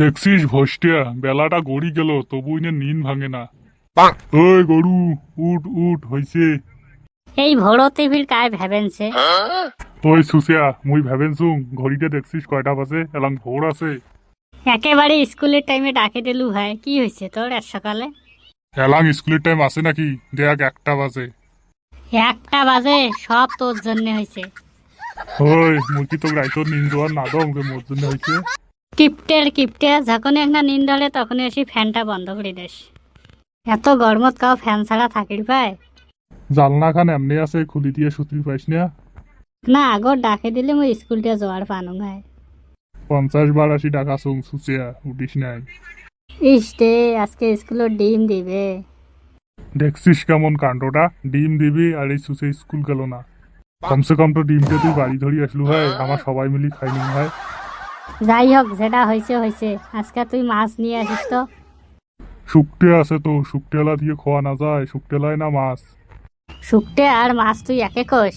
দেখছিস ভষ্টিয়া বেলাটা গড়ি গেল তবু ইনে নিন ভাঙে না। ওই গরু উঠ উঠ হইছে। এই ভোড়ো টিভির কায় ভেবেনছে? ওই সুসিয়া মুই ভেবেনছুং ঘড়িতে দেখছিস কয়টা বাজে এলাং ভোর আছে। একেবারে স্কুলের টাইমে ডাকে দিলু ভাই কি হয়েছে তোর আজ সকালে? এলাং স্কুলের টাইম আছে নাকি? দেখ একটা বাজে। একটা বাজে সব তোর জন্য হয়েছে ওই মুই কি তোর রাইতর নিন যাওয়ার না দং যে মোর জন্য হয়েছে কিপটের কিপটে যখন একটা নিন ধরে তখন এসে ফ্যানটা বন্ধ করে দিস এত গরমত কাও ফ্যান ছাড়া থাকির পায়? জালনা খান এমনি আছে খুলি দিয়ে সুতির পাইস না। না আগর ডাকে দিলে মই স্কুলটা যাওয়ার পানু ভাই পঞ্চাশ বার আশি টাকা চুং সুচিয়া উঠিস নাই। ইস রে আজকে স্কুলের ডিম দিবে। দেখছিস কেমন কাণ্ডটা? ডিম দিবি আর এই সুসে স্কুল গেল না। কমসে কম তো ডিমটা তুই বাড়ি ধরি আসলু ভাই আমার সবাই মিলি খাইনি ভাই যাই হোক যেটা হয়েছে হয়েছে আজকে তুই মাছ নিয়ে আসিস তো। শুকটে আছে তো শুকটেলা দিয়ে খাওয়া না যায় শুকটেলায় না মাছ। শুকটে আর মাছ তুই একে কোষ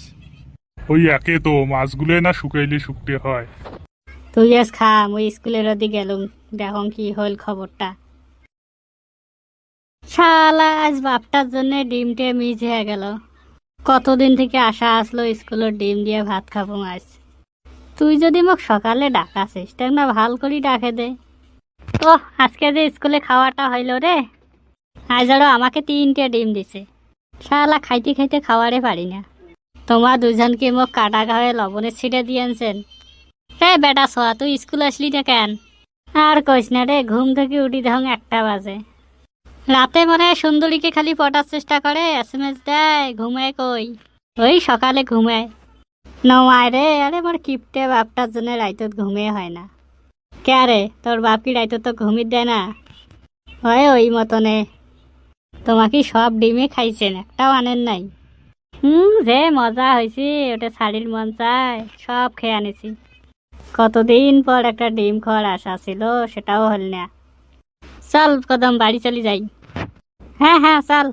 ওই একে তো মাছগুলোই না শুকাইলে শুকটে হয়। তুই আজ খা মুই স্কুলের ওদি গেলুম। দেখুন কি হল খবরটা। শালা আজ বাপটার জন্য ডিমটে মিস হয়ে গেল। কতদিন থেকে আশা আসলো স্কুলের ডিম দিয়ে ভাত খাব আজ তুই যদি মোক সকালে ডাকাছিস তাই না ভালো করি ডাকে দে। ও আজকে যে স্কুলে খাওয়াটা হইল রে আজ আরও আমাকে তিনটে ডিম দিছে। শালা খাইতে খাইতে খাওয়ারে পারি না। তোমার দুজনকে মোক কাটা গায়ে লবণের ছিটে দিয়েছেন রে বেটা সোয়া তুই স্কুল আসলি না কেন? আর কইস না রে ঘুম থেকে উঠি দেখুন একটা বাজে। রাতে মনে হয় সুন্দরীকে খালি পটার চেষ্টা করে এস এম এস দেয় ঘুমায় কই ওই সকালে ঘুমায় নমায় রে, আরে মোর কিপটে বাপটার জন্য রাইতত ঘুমিয়ে হয় না। কে রে তোর বাপ কি রাইতত তো ঘুমিয়ে দেয় না। হয় ওই মতনে। তোমাকে সব ডিমে খাইছেন একটাও আনেন নাই। হুম যে মজা হয়েছে ওটা শাড়ির মন চায় সব খেয়ে আনেছি। কতদিন পর একটা ডিম খাওয়ার আশা ছিল সেটাও হল না। চল, কদম বাড়ি চলে যাই। হ্যাঁ হ্যাঁ চল।